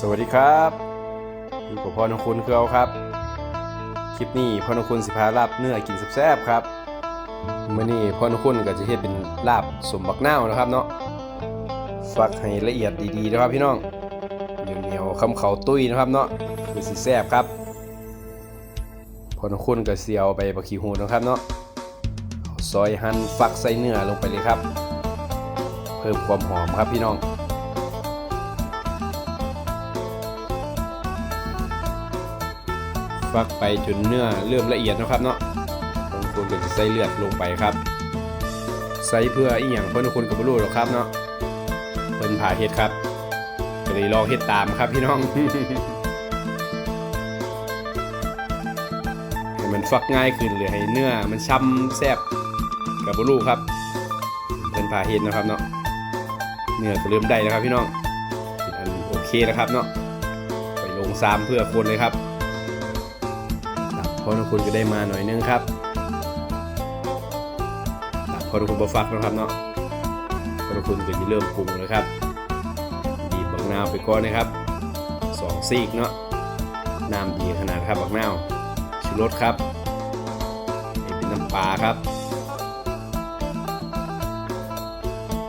สวัสดีครับ อยู่กับพ่อนงคุณคือเอาครับ คลิปนี้พ่อนงคุณสิพาลาบเนื้อกินแซ่บๆครับเมื้อนี้พ่อนงคุณก็จะเฮ็ดเป็นลาบสมบักนานะครับเนาะฟักให้ละเอียดดีๆนะครับพี่น้องเหนียวๆคำเขาตุ้ยนะครับเนาะคือสิแซ่บครับพ่อนงคุณก็เสียวไปบักขี้หูนะครับเนาะซอยหั่นฟักใส่เนื้อลงไปเลยครับ เพิ่มความหอมครับพี่น้อง ฟักไปจนเนื้อเริ่มละเอียดนะครับเนาะบางคนก็จะใส่เลือดลงไปครับ ใส่เพื่ออีหยังเพื่อนคนกับบรู้หรอกครับเนาะเพิ่นผ่าเฮ็ดครับก็เลยลองเฮ็ดตามครับพี่น้องให้มันฟักง่ายขึ้นหรือให้เนื้อมันช้ำแซ่บกับบรู้ครับเพิ่นผ่าเฮ็ดนะครับเนาะเนื้อก็เริ่มได้แล้วครับพี่น้องอันโอเคนะครับเนาะไปลงซ้ำเพื่อคนเลยครับ ครับพอทุกคุณก็ได้มาหน่อยนึงครับครับพอทุกคุณบฟักนะครับเนาะพอทุกคุณก็จะเริ่มปรุงเลยครับบีบบักนาวไปก่อนนะครับสองซีกเนาะน้ำดีขนาดครับบักนาวชูรสครับนี่เป็นน้ำปลาครับ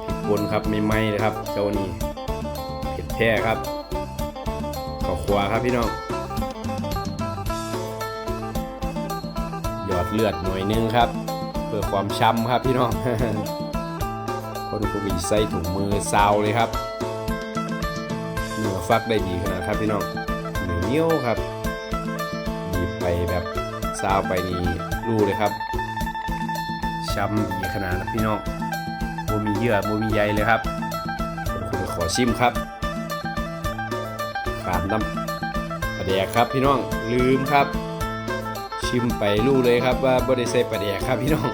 พริกป่นครับไม่ไหม้เลยครับ เจ้านี่เผ็ดแท้ครับข้าวคั่วครับพี่น้อง ดเลือดหน่อยนึงครับ เพื่อความช้ำครับพี่น้องคนก็มีใส่ถุงมือซาวเลยครับเนื้อฟักได้ดีขนาดครับพี่น้องเหนียวเหนียวครับบีบไปแบบซาวไปนี่รู้เลยครับ ช้ำดีขนาดนะพี่น้องโมมีเยื่อโมมีใยเลยครับคุณขอชิมครับขามน้ำปลาแดกครับพี่น้องลืมครับ ชิมไปรู้เลยครับว่าบริเซปลาแดกครับพี่น้อง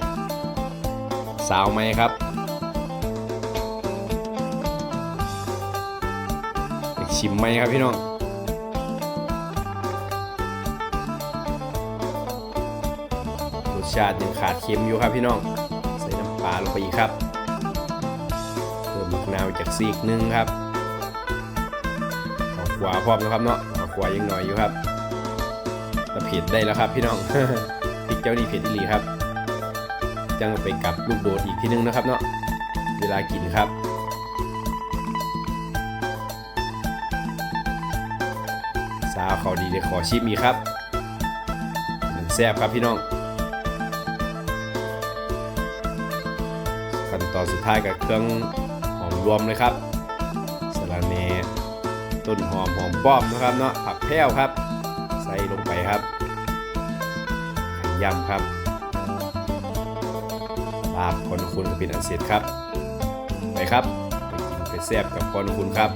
สาวไหมครับอยากชิมไหมครับพี่น้องรสชาติยังขาดเค็มอยู่ครับพี่น้อง ใส่น้ำปลาลงไปอีกครับเพิ่มมะนาวจากซีกหนึงครับขอขวาพร้อมนะครับเนาะขอขวายังหน่อยอยู่ครับ ผ็ดได้แล้วครับ พี่น้องพริกเจ้านี่เผ็ดอีหลีครับ จังไปกับลูกโดดอีกทีนึงนะครับเนาะเวลากินครับสาวเขาดีเลยขอชิมอีกครับมันแซ่บครับพี่น้องขั้นตอนสุดท้ายกับเครื่องหอมรวมเลยครับสะระแหน่ต้นหอมหอมป้อมนะครับเนาะผักแพรวครับ ใส่ลงไปครับ ยำครับลาบพรคุณก็เป็นอันเสร็จครับ ไปครับไปกินไปแซ่บกับพรคุณครับ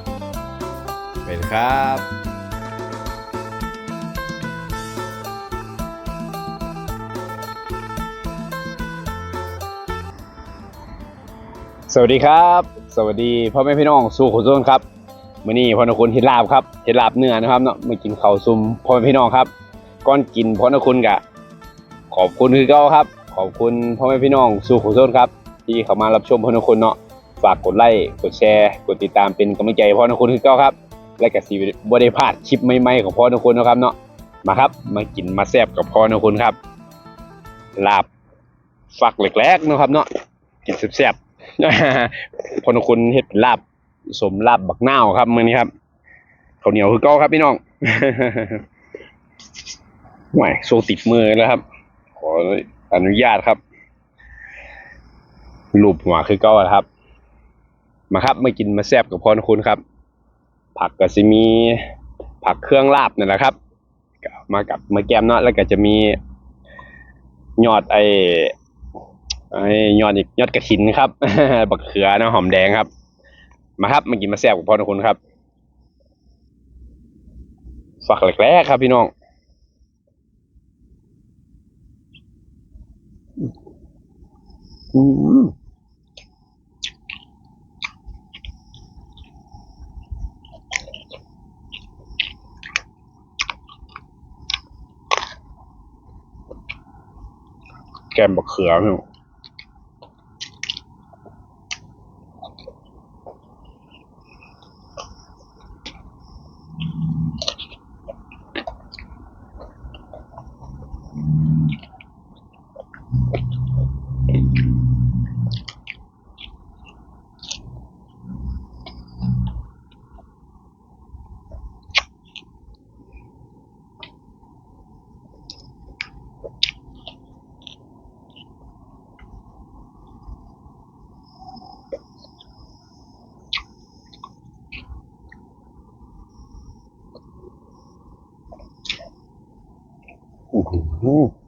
ไปครับสวัสดีครับ สวัสดีพ่อแม่พี่น้องสู่ขุนโซนครับมื้อนี้พ่อคุณเฮ็ดลาบครับเฮ็ดลาบเนื้อนะครับเนาะมากินข้าวซุมพ่อแม่พี่น้องครับก่อนกินพ่อคุณกะ ขอบคุณคือเก่าครับ ขอบคุณพ่อแม่พี่น้องสู่ขุนโซนครับ ที่เข้ามารับชมพ่อคุณเนาะฝากกดไลค์กดแชร์กดติดตามเป็นกำลังใจให้พ่อคุณคือเก่าครับ และก็สิบ่ได้พาดคลิปใหม่ๆของพ่อคุณนะครับเนาะมาครับมากินมาแซ่บกับพ่อคุณครับลาบฝักแรกๆนะครับเนาะกินแซ่บๆพ่อคุณเฮ็ดเป็นลาบสมลาบบักนาวครับมื้อนี้ครับข้าวเหนียวคือเก่าครับพี่น้องห่วยโซติดมือแล้วครับ ขออนุญาตครับรูปหัวคือก่าแล้วครับ มาครับมากินมาแซ่บกับพรคุณครับ ผักก็สิมีผักเครื่องลาบนี่แหละครับ มากับมาแกมเนาะแล้วก็จะมียอดไอไอ้ยอดอีกยอดกระถินครับบักเขือนะหอมแดงครับ มาครับมากินมาแซ่บกับพ่อทุกคนครับฝักแรกๆครับพี่น้อง อืมแกมบักเขือเนี่ย Uh -huh.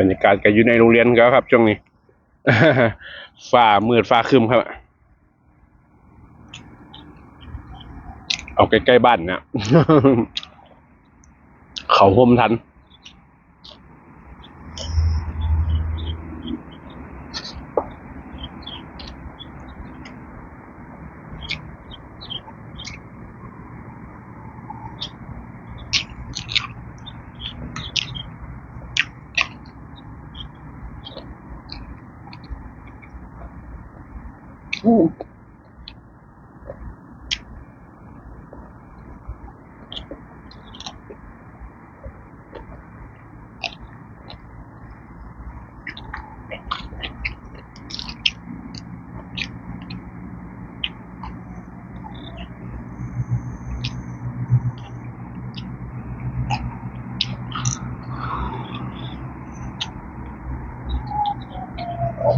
บรรยากาศก็อยู่ในโรงเรียนก็ครับช่วงนี้ฝ่ามืดฝ่าคืมครับ เอาใกล้ๆบ้านนะเขาห่มทัน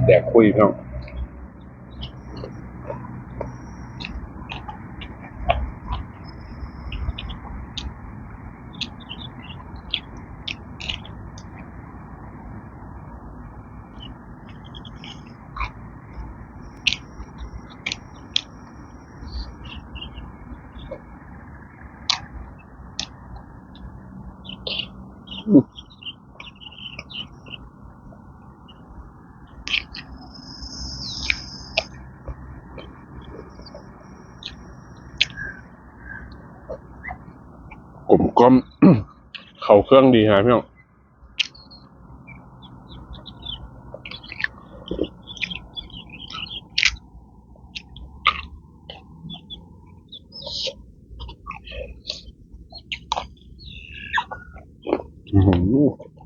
แดก คุยเนามเขาเครื่องดีฮะพี่น้องอือ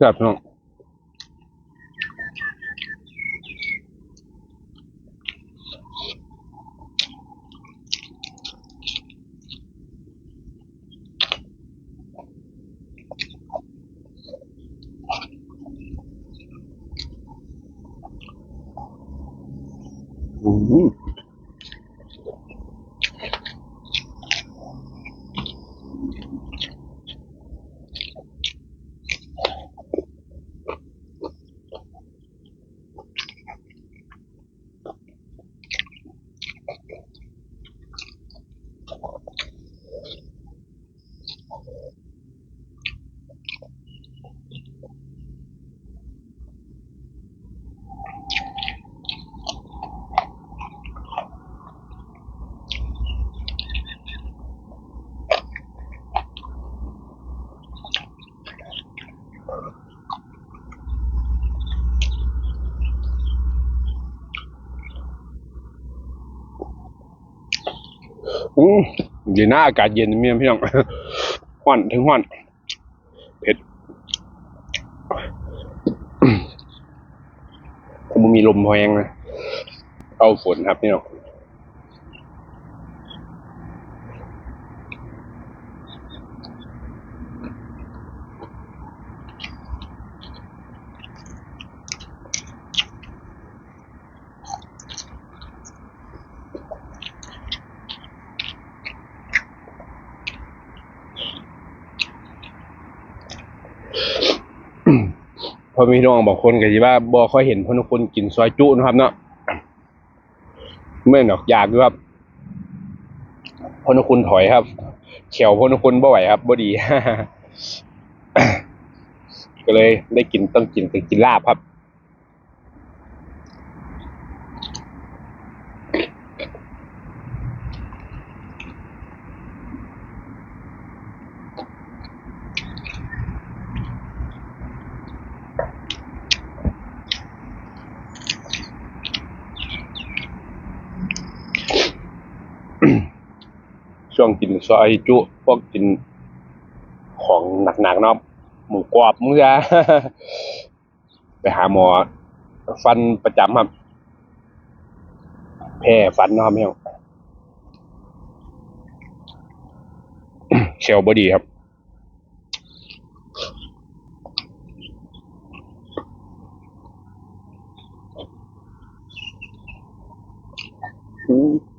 แซ่บพี่น้อง อืมดีหน้าอากาศเย็นเมียพี่น้องหวันถึงหวันเผ็ดถ้ามันมีลมแรงนะ เอาฝนครับพี่น้อง พอมีน้องบางคนก็สิว่าบ่ค่อยเห็นพ่อนุคนกินซอยจุนะครับ เนาะไม่นดอกอยากอยู่ครับพ่อนุคุณถอยครับเขียวพ่อนุคุณบ่ไหวครับบ่ดีก็เลยได้กินต้องกินแต่กินลาบครับ ช่วงกินซอยจุพวกกินของหนักๆเนาะหมูกรอบมึงจะไปหาหมอ ฟันประจำครับ แพ้ฟันเนอะแม่เอาเชลบอดีครับอืม